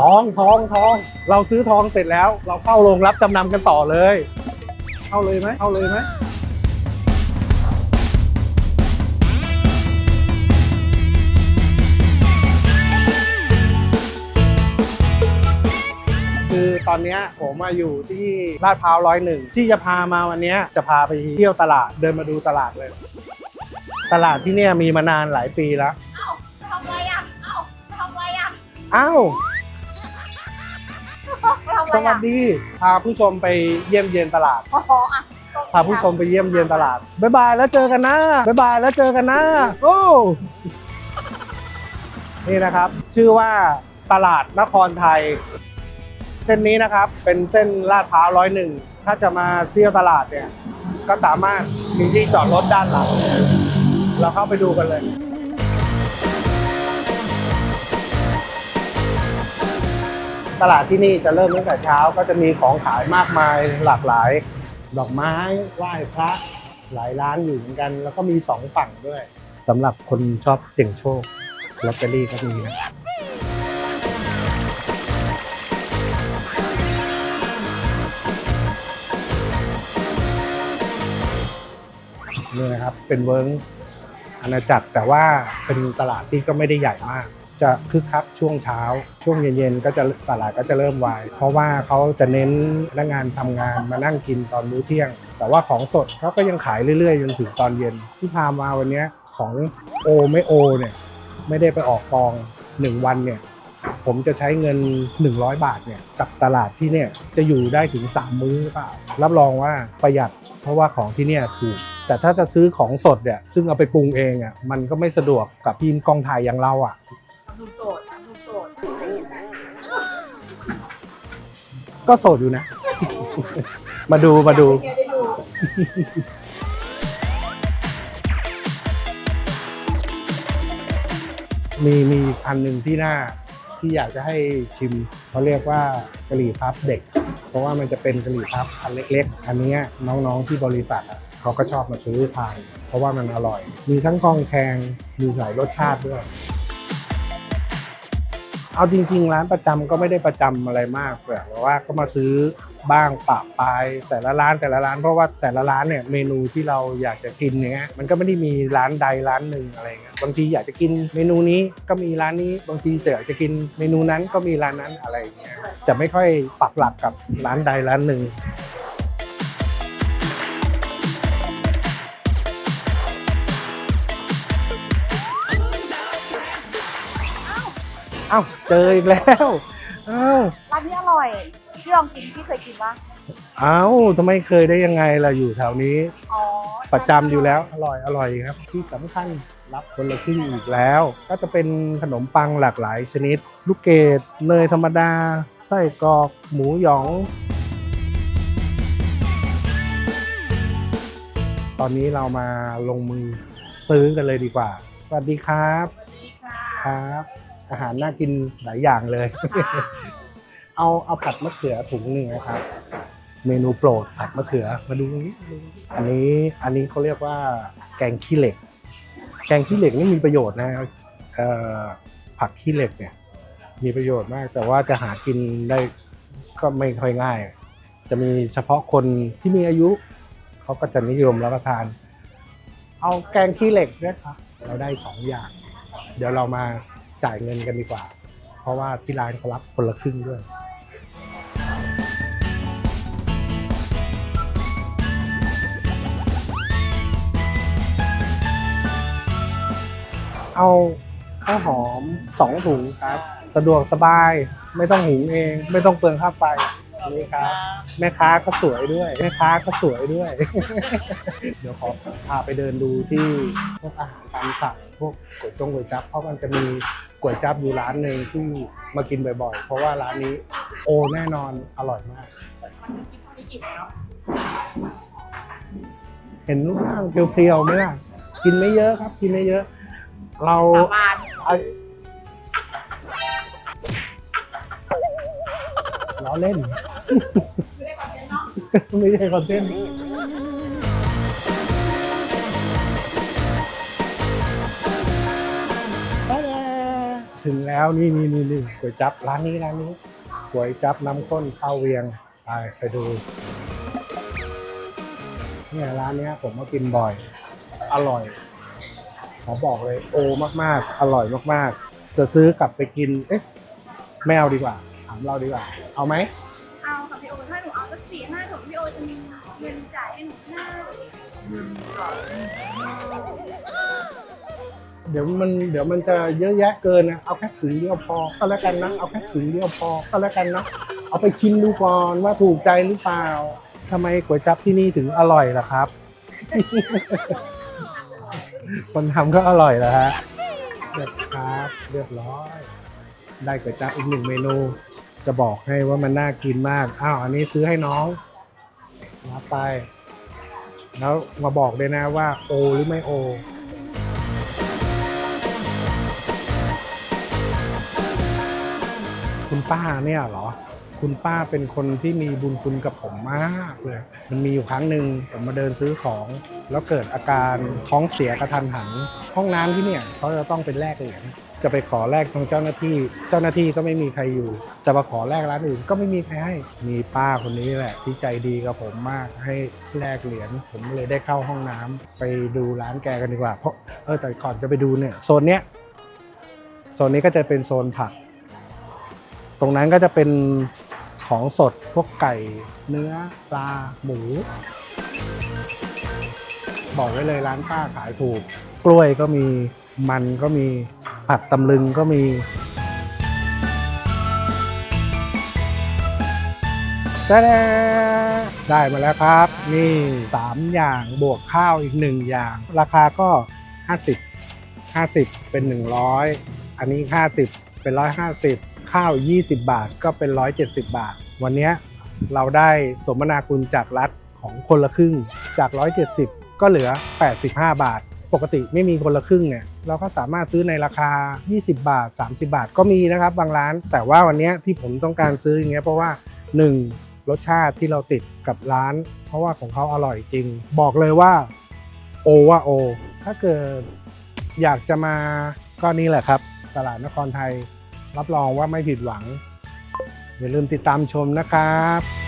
ทองทองทอง เราซื้อทองเสร็จแล้ว เราเข้าโรงรับจำนำกันต่อเลย เข้าเลยไหมเข้าเลยไหมคือตอนเนี้ยผมมาอยู่ที่ลาดพร้าวร้อยหนึ่งที่จะพามาวันเนี้ยจะพาไปเที่ยวตลาดเดินมาดูตลาดเลย ตลาดที่เนี่ยมีมานานหลายปีแล้ว เอ้าทำอะไรอะ เอ้าทำอะไรอะ อ้าว ทำอะไรสวัอะสดี พาผู้ชมไปเยี่ยมเยียนตลาดอ๋ออะพาผู้ชมไปเยี่ยมเยียนตลาด บ๊ายบายแล้วเจอกันนะ บ๊ายบายแล้วเจอกันนะ โอ้ นี่นะครับ ชื่อว่าตลาดนครไทย เส้นนี้นะครับ เป็นเส้นลาดพร้าวร้อยหนึ่ง ถ้าจะมาเที่ยวตลาดเนี่ย ก็สามารถมีที่จอดรถด้านหลัง เราเข้าไปดูกันเลย ตลาดที่นี่จะเริ่มตั้งแต่เช้าก็จะมีของขายมากมายหลากหลาย ดอกไม้ไหว้พระหลายร้านอยู่เหมือนกัน แล้วก็มีสองฝั่งด้วยสำหรับคนชอบเสี่ยงโชคลอตเตอรี่ก็มีนะนี่นะครับเป็นเวิร์งอาณาจักรแต่ว่าเป็นตลาดที่ก็ไม่ได้ใหญ่มาก จะคึกคักช่วงเช้า ช่วงเย็นๆก็จะตลาดก็จะเริ่มวาย เพราะว่าเขาจะเน้นพนักงานทำงานมานั่งกินตอนมื้อเที่ยง แต่ว่าของสดเขาก็ยังขายเรื่อยๆจนถึงตอนเย็นที่พามาวันนี้ของโอไม่โอเนี่ยไม่ได้ไปออกกองหนึ่งวันเนี่ยผมจะใช้เงิน 100 บาทเนี่ยกับตลาดที่เนี่ยจะอยู่ได้ถึง 3 มื้อหรือเปล่ารับรองว่าประหยัดเพราะว่าของที่เนี่ยถูก แต่ถ้าจะซื้อของสดเนี่ยซึ่งเอาไปปรุงเองอะมันก็ไม่สะดวกกับทีมกองถ่ายอย่างเราอะ หนุ่มโสดหนุ่มโสดก็โสดอยู่นะ มาดูมาดูอยกให้ได้ดูมีมีอันหนึ่งที่หน้าที่อยากจะให้ชิมเขาเรียกว่ากะหรี่พับเด็ก เพราะว่ามันจะเป็นกะหรี่พับอันเล็ก ๆ อันเนี้ยน้องๆที่บริษัทอะเขาก็ชอบมาซื้อทานเพราะว่ามันอร่อย มีทั้งกองแคงมีหลายรสชาติด้วย เอาจริง ๆ ร้านประจำก็ไม่ได้ประจำอะไรมากแต่ว่าก็มาซื้อบ้างปะปายแต่ละร้านแต่ละร้าน เพราะว่าแต่ละร้านเนี่ยเมนูที่เราอยากจะกินเนี้ยมันก็ไม่ได้มีร้านใดร้านหนึ่งอะไรเงี้ยบางทีอยากจะกินเมนูนี้ก็มีร้านนี้ บางทีอยากจะกินเมนูนั้นก็มีร้านนั้นอะไรเงี้ยจะไม่ค่อยปักหลักกับร้านใดร้านหนึ่ง อ้าเจออีกแล้วเอ้าร้านนี้อร่อยพี่ลองกินพี่เคยกินปะเอ้าทำไมเคยได้ยังไงล่ะอยู่แถวนี้ อ๋อประจำอยู่แล้วอร่อยอร่อยครับ ที่สำคัญรับคนละครึ่งอีกแล้ว ก็จะเป็นขนมปังหลากหลายชนิด ลูกเกดเนยธรรมดา ไส้กรอก หมูหยอง ตอนนี้เรามาลงมือซื้อกันเลยดีกว่า สวัสดีครับดีค่ะครับ อาหารน่ากินหลายอย่างเลย เอาเอาผัดมะเขือถุงหนึ่งนะครับ เมนูโปรดผัดมะเขือมาดูตรงนี้มาดูตรงนี้อันนี้อันนี้เขาเรียกว่า แกงขี้เหล็ก แกงขี้เหล็กนี่มีประโยชน์นะเอ่อผักขี้เหล็กเนี่ย มีประโยชน์มาก แต่ว่าจะหากินได้ก็ไม่ค่อยง่าย จะมีเฉพาะคนที่มีอายุเขาก็จะนิยมรับประทาน เอาแกงขี้เหล็กด้วยครับเราได้สองอย่าง เดี๋ยวเรามา จ่ายเงินกันดีกว่า เพราะว่าที่ร้านเขารับคนละครึ่งด้วยเอาข้าวหอมสองถุงครับ สะดวกสบายไม่ต้องหุงเอง ไม่ต้องเปลืองค่าไฟนี่ครับ แม่ค้าก็สวยด้วย แม่ค้าก็สวยด้วย เดี๋ยวขอพาไปเดินดูที่พวกอาหารตามสั่งพวกก๋วยจงก๋วยจั๊บเพราะมันจะมี ก๋วยจั๊บอยู่ร้านหนึ่งที่มากินบ่อยๆ เพราะว่าร้านนี้โอแน่นอนอร่อยมาก เห็นรูปร่างเพียวๆไหมล่ะ กินไม่เยอะครับ กินไม่เยอะ เราเอาล้อเล่น ไม่ใช่คอนเทนต์ ถึงแล้วนี่นี่นี่นี่ก๋วยจับร้านนี้ร้านนี้ก๋วยจับน้ำข้นข้าวเวียงไปไปดูเนี่ยร้านนี้ผมมากินบ่อย อร่อยขอบอกเลยโอมากๆ อร่อยมากๆ จะซื้อกลับไปกินเอ๊ะไม่เอาดีกว่า ถามเราดีกว่า เอาไหมเอาค่ะพี่โอถ้าหนูเอาสักสี่ห้าถุงพี่โอจะมีเงินจ่ายให้หนูห้า เดี๋ยวมันเดี๋ยวมันจะเยอะแยะเกินนะเอาแค่ถุงเดียวพอก็แล้วกันนะเอาแค่ถุงเดียวพอก็แล้วกันนะเอาไปชิมดูก่อนว่าถูกใจหรือเปล่าทำไมก๋วยจั๊บที่นี่ถึงอร่อยล่ะครับ คนทำก็อร่อยแล้วฮะเรียบครับเรียบร้อย ได้ก๋วยจั๊บอีกหนึ่งเมนู จะบอกให้ว่ามันน่ากินมากอ้าวอันนี้ซื้อให้น้องรับไป แล้วมาบอกเลยนะว่าโอหรือไม่โอ คุณป้าเนี่ยเหรอ คุณป้าเป็นคนที่มีบุญคุณกับผมมากเลย มันมีอยู่ครั้งหนึ่งผมมาเดินซื้อของ แล้วเกิดอาการท้องเสียกระทันหัน ห้องน้ำที่เนี่ยเขาจะต้องเป็นแลกเหรียญจะไปขอแลกตรงเจ้าหน้าที่ เจ้าหน้าที่ก็ไม่มีใครอยู่ จะมาขอแลกร้านอื่นก็ไม่มีใครให้ มีป้าคนนี้แหละ ที่ใจดีกับผมมากให้แลกเหรียญผมเลยได้เข้าห้องน้ำไปดูร้านแกกันดีกว่า เพราะเออแต่ก่อนจะไปดูเนี่ยโซนเนี้ยโซนนี้ก็จะเป็นโซนผัก ตรงนั้นก็จะเป็นของสดพวกไก่เนื้อปลาหมู บอกไว้เลยร้านป้าขายถูก กล้วยก็มีมันก็มีผักตำลึงก็มีได้ได้มาแล้วครับ นี่ 3 อย่างบวกข้าวอีก 1 อย่าง ราคาก็ 50 50 เป็น 100 อันนี้ 50 เป็น 150 ข้าว 20 บาทก็เป็น 170 บาท วันนี้เราได้สมนาคุณจากรัฐของคนละครึ่งจาก 170 ก็เหลือ 85 บาท ปกติไม่มีคนละครึ่งเนี่ยเราก็สามารถซื้อในราคา 20 บาท 30 บาทก็มีนะครับบางร้าน แต่ว่าวันนี้ที่ผมต้องการซื้ออย่างเงี้ยเพราะว่า 1. รสชาติที่เราติดกับร้าน เพราะว่าของเขาอร่อยจริง บอกเลยว่าโอว่าโอ ถ้าเกิดอยากจะมาก็นี่แหละครับ ตลาดนครไทย รับรองว่าไม่ผิดหวัง อย่าลืมติดตามชมนะครับ